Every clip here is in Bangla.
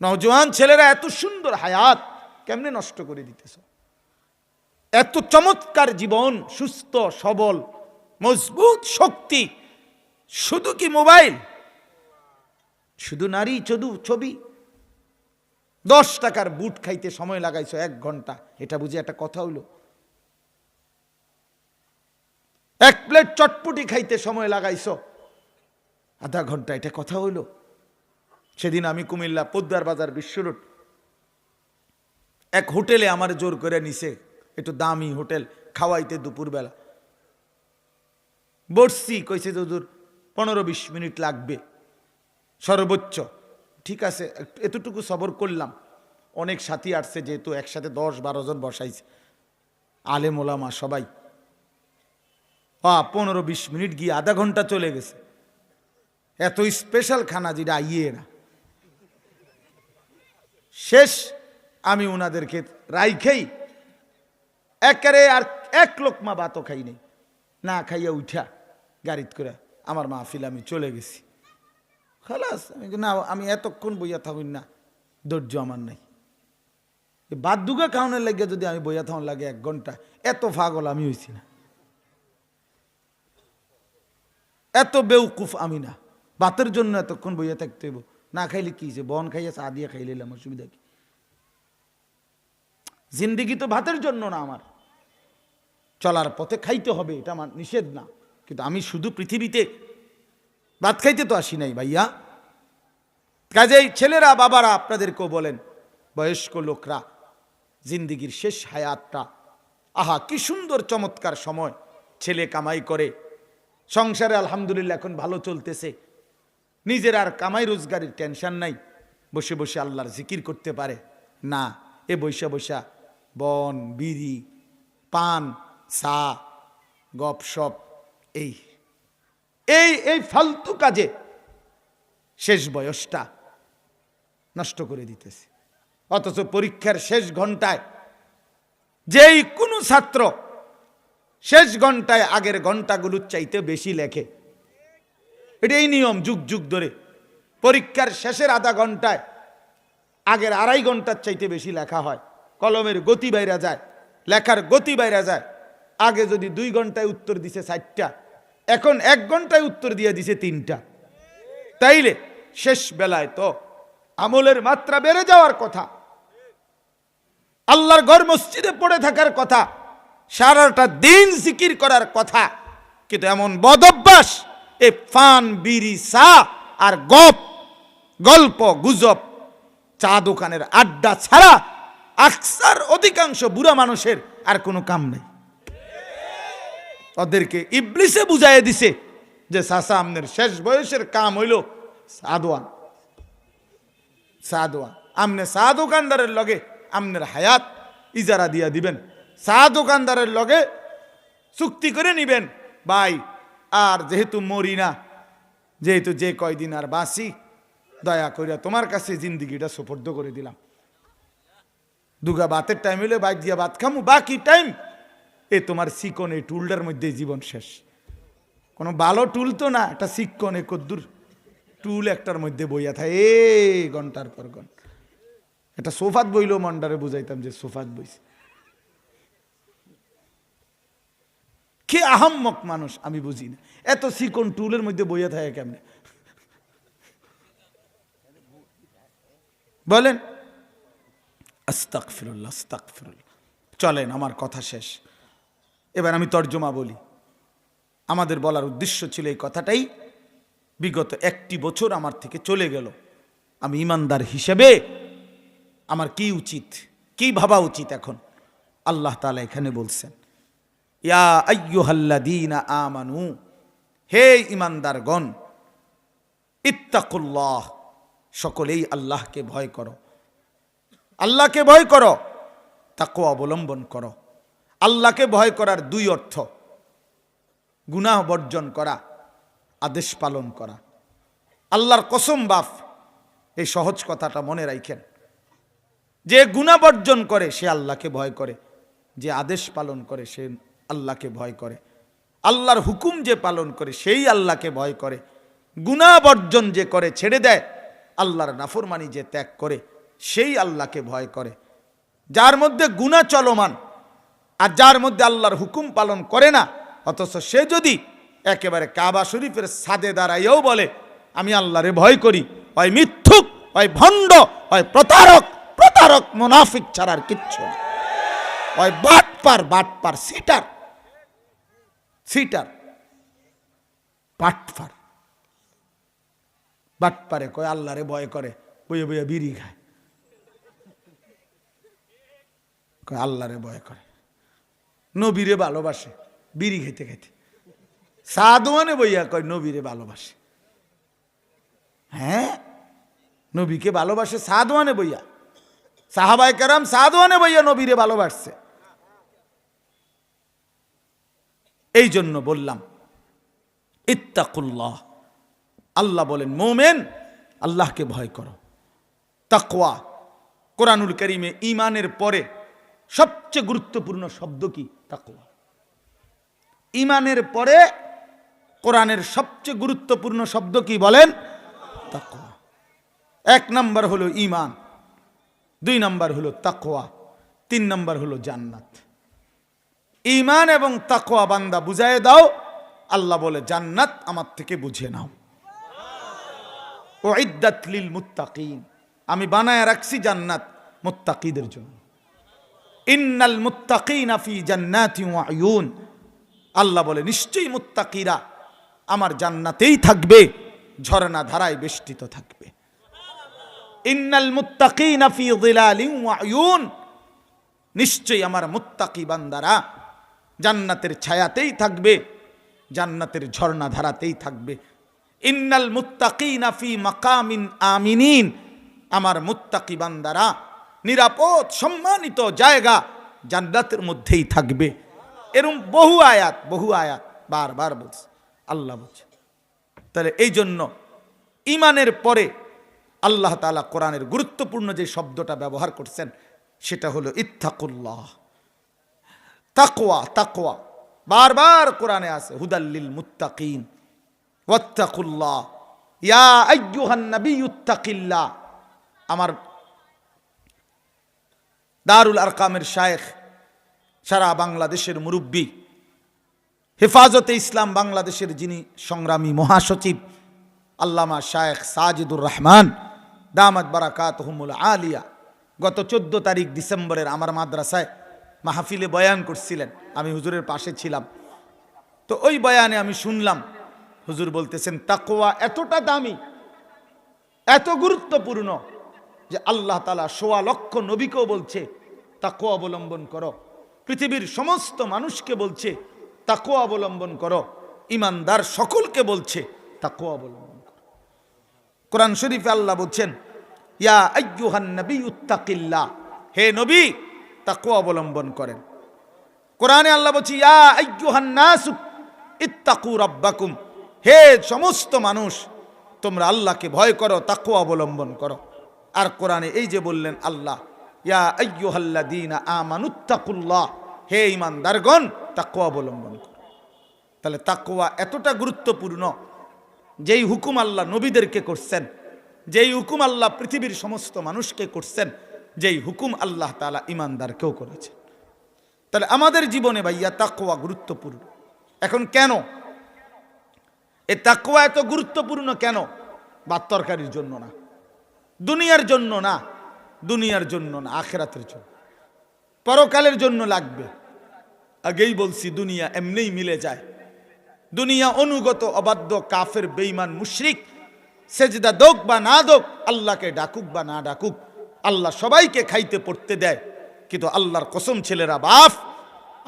নওজোয়ান ছেলেরা এত সুন্দর হায়াত কেমনে নষ্ট করে দিতেছ? এত চমৎকার জীবন, সুস্থ, সবল, মজবুত শক্তি। শুধু কি মোবাইল? শুধু নারী চদু ছবি? দশ টাকার বুট খাইতে সময় লাগাইছো এক ঘণ্টা। এটা বুঝে একটা কথা হইল। এক প্লেট চটপটি খাইতে সময় লাগাইছো। আধা ঘণ্টা, এটা কথা হইল? সেদিন আমি কুমিল্লা পোদ্দার বাজার বিশ্ব রোড। এক হোটেলে আমার জোর করে নিছে একটু দামি হোটেল খাওয়াইতে দুপুরবেলা। বসছি কইছে যে হুজুর, পনেরো বিশ মিনিট লাগবে। সর্বোচ্চ। ঠিক আছে, এতটুকু সবর করলাম। অনেক সাথী আসছে যেহেতু একসাথে দশ বারো জন বসাইছে। আলেম ওলামা সবাই। আ, পনেরো বিশ মিনিট গিয়ে আধা ঘণ্টা চলে গেছে। এত স্পেশাল খানা যেটা আইয়ে না। শেষ, আমি ওনাদেরকে রাইখেই একেবারে আর এক লোকমা বাতও নেই। না খাইয়া উঠা, গাড়িত করে আমার মাহফিল, আমি চলে গেছি। খালাস, আমি না, আমি এতক্ষণ বইয়া থাকুন না, ধৈর্য আমার নাই। এই বাদ দুগা খাওয়ানোর লাগে যদি আমি বইয়া থাকুন লাগে এক ঘণ্টা, এত ফাগল আমি হইছি না। এত বেউকুফ আমি না। বাতের জন্য এতক্ষণ বইয়া থাকতে হইব। না খাইলে কি যে বন খাইয়া চা দিয়ে খাইলে অসুবিধা কি জিন্দিগি তো ভাতের জন্য না আমার চলার পথে খাইতে হবে এটা আমার নিষেধ না কিন্তু আমি শুধু পৃথিবীতে ভাত খাইতে তো আসি নাই ভাইয়া কাজেই ছেলেরা বাবারা আপনাদেরকেও বলেন বয়স্ক লোকরা জিন্দিগির শেষ হায়াতটা আহা কি সুন্দর চমৎকার সময় ছেলে কামাই করে সংসারে আলহামদুলিল্লাহ এখন ভালো চলতেছে। নিজের আর কামাই রোজগারের টেনশন নাই। বসে বসে আল্লাহর জিকির করতে পারে। না, এ বৈশা বৈশা বন, বিড়ি, পান, চা গপসপ এই। এই এই ফালতু কাজে শেষ বয়সটা নষ্ট করে দিতেছে। অথচ পরীক্ষার শেষ ঘন্টায় যেই কোনো ছাত্র শেষ ঘন্টায় আগের ঘন্টাগুলোর চাইতে বেশি লেখে। এটাই নিয়ম যুগ যুগ ধরে। পরীক্ষার শেষের আধা ঘন্টায়, আগের আড়াই ঘণ্টার চাইতে বেশি লেখা হয়। কলমের গতি বাইরা যায়, লেখার গতি বাইরা যায়। আগে যদি দুই ঘন্টায় উত্তর দিছে ষাটটা, এখন এক ঘন্টায় উত্তর দিয়ে দিছে তিনটা। তাইলে শেষ বেলায় তো আমলের মাত্রা বেড়ে যাওয়ার কথা। আল্লাহর ঘর মসজিদে পড়ে থাকার কথা। সারাটা দিন জিকির করার কথা। কিন্তু এমন বদভ্যাস এ ফান, বিড়ি, চা আর গপ, গল্প, গুজব, চা দোকানের আড্ডা ছাড়া আকসার অধিকাংশ বুড়া মানুষের আর কোনো কাম নেই। ওদেরকে ইবলিসে বুঝাইয়ে দিছে যে সাসা আমনের শেষ বয়সের কাম হইল সাদোয়ান সাদোয়ান আমনে চা দোকানদারের লগে আমনের হায়াত ইজারা দিয়া দিবেন। চা দোকানদারের লগে চুক্তি করে নিবেন, ভাই আর যেহেতু মরি না, যেহেতু যে কয়দিন আর বাসি দয়া করিয়া তোমার কাছে জিন্দিগিটা সুপর্দ করে দিলাম। দুগা বাতের টাইম হইলে, বাইক দিয়া ভাত খামু, বাকি টাইম এ তোমার সিকন এই টুলটার মধ্যে জীবন শেষ। কোনো ভালো টুল তো না, একটা সিকন এ কদ্দুর টুল একটার মধ্যে বইয়া থাকে এ ঘণ্টার পর ঘণ্টা। এটা সোফাত বইলেও মন্ডারে বুঝাইতাম যে সোফাত বইছে। কে আহাম্মক মানুষ? আমি বুঝি না। এত সিকন টুলের মধ্যে বইয়া থাকে কেমনে? বলেন। আস্তাক ফিরুল্লাহ আস্তাক চলেন, আমার কথা শেষ। এবার আমি তর্জমা বলি। আমাদের বলার উদ্দেশ্য ছিল এই কথাটাই। বিগত একটি বছর আমার থেকে চলে গেল। আমি ইমানদার হিসেবে আমার কি উচিত? কি ভাবা উচিত এখন? আল্লাহ তালা এখানে বলছেন ইয়া আইয়ুহাল্লাযীনা আমানু, হে ইমানদারগণ ইত্তাকুল্লাহ, সকলেই আল্লাহকে ভয় করো। আল্লাহকে ভয় করো তাকে অবলম্বন করো। আল্লাহকে ভয় করার দুই অর্থ, গুনাহ বর্জন করা, আদেশ পালন করা। আল্লাহর কসম বাফ এই সহজ কথাটা মনে রাখেন। যে গুণা বর্জন করে, সে আল্লাহকে ভয় করে। যে আদেশ পালন করে, সে আল্লাহকে ভয় করে। আল্লাহর হুকুম যে পালন করে, সেই আল্লাহকে ভয় করে। গুণা বর্জন যে করে, ছেড়ে দেয়। আল্লাহর নাফরমানি যে ত্যাগ করে, সেই আল্লাহকে ভয় করে। যার মধ্যে গুণা চলমান, আর যার মধ্যে আল্লাহর হুকুম পালন করে না, অথচ সে যদি একেবারে কাবা শরীফের সাদে দাঁড়াইয়াও বলে, আমি আল্লাহরে ভয় করি, হয় মিথ্যুক, হয় ভণ্ড, হয় প্রতারক প্রতারক, মুনাফিক ছাড়ার কিচ্ছু না। হয় বাটপার বাটপার, সিটার সিটার বাটপার বাটপারে কয়, আল্লাহরে ভয় করে, বইয়ে বইয়ে বিড়ি খায়। কয়, আল্লাহরে ভয় করে। নবীরে ভালোবাসে, বিড়ি খেতে খেতে সাদওয়ানে বইয়া কয়, নবীরে ভালোবাসে। হ্যাঁ? নবীকে ভালোবাসে সাদওয়ানে বইয়া। সাহাবাই কারাম সাদওয়ানে বইয়া নবীরে ভালোবাসছে। এই জন্য বললাম, ইত্তাকুল্লাহ। আল্লাহ বলেন, মোমেন, আল্লাহকে ভয় করো। তাকওয়া, কোরআনুল করিমে ইমানের পরে সবচেয়ে গুরুত্বপূর্ণ শব্দ কি? তাকওয়া। ইমানের পরে কোরআনের সবচেয়ে গুরুত্বপূর্ণ শব্দ কি বলেন? তাকওয়া। এক নাম্বার হলো ইমান দুই নাম্বার হলো তাকওয়া, তিন নাম্বার হলো জান্নাত। ইমান এবং তাকওয়া বান্দা বুঝায় দাও। আল্লাহ বলে, জান্নাত আমার থেকে বুঝে নাও। ও ইদ্দাত লিল মুত্তাকিন। আমি বানায় রাখছি জান্নাত মুত্তাকিদের জন্য। ইন্নাল মুত্তাকিনা ফি জান্নাতি ওয়া আল্লাহ বলে, নিশ্চয়ই মুত্তাকিরা আমার জান্নাতেই থাকবে, ঝর্ণা ধারায় বেষ্টিত থাকবে। ইন্নাল মুত্তাকিনা ফি যিলালিন নিশ্চয়ই আমার মুত্তাকি বান্দারা জান্নাতের ছায়াতেই থাকবে, জান্নাতের ঝর্ণা ধারাতেই থাকবে। ইন্নাল মুত্তাকিনা ফি মাকামিন আমিনিন। আমার মুত্তাকি বান্দারা, নিরাপদ, সম্মানিত জায়গা জান্নাতের মধ্যেই থাকবে। এরম বহু আয়াত বহু আয়াত বারবার বলছে, আল্লাহ বলছে। তাহলে এই জন্য ইমানের পরে আল্লাহ তাআলা কোরআনের গুরুত্বপূর্ণ যে শব্দটা ব্যবহার করছেন, সেটা হলো ইত্তাকুল্লাহ। তাকওয়া তাকওয়া। বারবার কোরআনে আছে হুদাল্লিল মুত্তাকিন, ওয়াত্তাকুল্লাহ। ইয়া আইয়ুহান নাবিয়ুত্তাকিল্লাহ আমার দারুল আরকামের শায়েখ, সারা বাংলাদেশের মুরব্বী, হেফাজতে ইসলাম বাংলাদেশের যিনি সংগ্রামী মহাসচিব, আল্লামা শায়েখ সাজিদুর রহমান, দামাত বারাকাত হুমুল আলিয়া। গত চোদ্দ তারিখ ডিসেম্বরের আমার মাদ্রাসায় মাহফিলে বয়ান করছিলেন। আমি হুজুরের পাশে ছিলাম। তো ওই বয়ানে আমি শুনলাম, হুজুর বলতেছেন তাকোয়া এতটা দামি, এত গুরুত্বপূর্ণ যে আল্লাহ তালা সোয়া লক্ষ নবীকেও বলছে তাকো অবলম্বন করো। পৃথিবীর সমস্ত মানুষকে বলছে তাকো অবলম্বন করো। ইমানদার সকলকে বলছে তাকো অবলম্বন করো। কোরআন শরীফে আল্লাহ বলছেন, ইয়া আইয়ুহান নবী উত্তাকিল্লা হে নবী তাকো অবলম্বন করেন। কোরআনে আল্লাহ বলছি রাব্বাকুম। হে সমস্ত মানুষ, তোমরা আল্লাহকে ভয় করো তাকু অবলম্বন করো। আর কোরআনে এই যে বললেন আল্লাহ, ইয়া আইয়ুহাল্লাযীনা আমানুত্তাকুল্লাহ হে ঈমানদারগণ, তাকওয়া অবলম্বন করো। তাহলে তাকওয়া এতটা গুরুত্বপূর্ণ, যেই হুকুম আল্লাহ নবীদেরকে করছেন, যেই হুকুম আল্লাহ পৃথিবীর সমস্ত মানুষকে করছেন যেই হুকুম আল্লাহ তাআলা ঈমানদারকেও করেছে। তাহলে আমাদের জীবনে ভাইয়া তাকোয়া গুরুত্বপূর্ণ। এখন কেন? এ তাকোয়া এত গুরুত্বপূর্ণ কেন? ভাত তরকারির জন্য না। দুনিয়ার জন্য না। দুনিয়ার জন্য না, আখেরাতের জন্য। পরকালের জন্য লাগবে। আগেই বলছি, দুনিয়া এমনিই মিলে যায়। দুনিয়া অনুগত, অবাধ্য, কাফের বেইমান মুশরিক, সেজদা দোক বা না দোক, আল্লাহকে ডাকুক বা না ডাকুক আল্লাহ সবাইকে খাইতে পড়তে দেয়। কিন্তু আল্লাহর কসম, ছেলেরা, বাপ,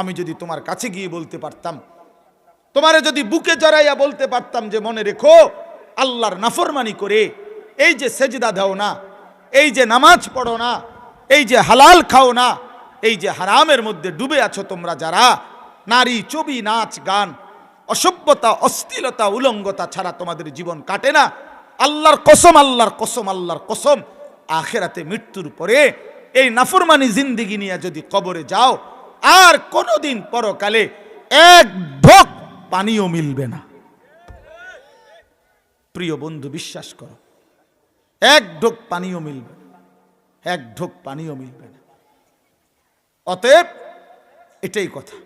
আমি যদি তোমার কাছে গিয়ে বলতে পারতাম, তোমারে যদি বুকে জড়াইয়া বলতে পারতাম যে মনে রেখো, আল্লাহর নাফরমানি করে, এই যে সেজদা দাও না, এই যে নামাজ পড়ো না, এই যে হালাল খাও না, এই যে হারামের মধ্যে ডুবে আছো তোমরা যারা, নারী ছবি, নাচ, গান, অসভ্যতা অস্থিলতা উলঙ্গতা ছাড়া তোমাদের জীবন কাটে না। আল্লাহর কসম আল্লাহর কসম আল্লাহর কসম। আখেরাতে মৃত্যুর পরে এই নাফরমানি জিন্দিগি নিয়ে যদি কবরে যাও, আর কোনোদিন পরকালে এক ঢোক পানিও মিলবে না। প্রিয় বন্ধু, বিশ্বাস করো, এক ঢোক পানিও মিলবে এক ঢোক পানিও মিলবে না। অতএব এটাই কথা।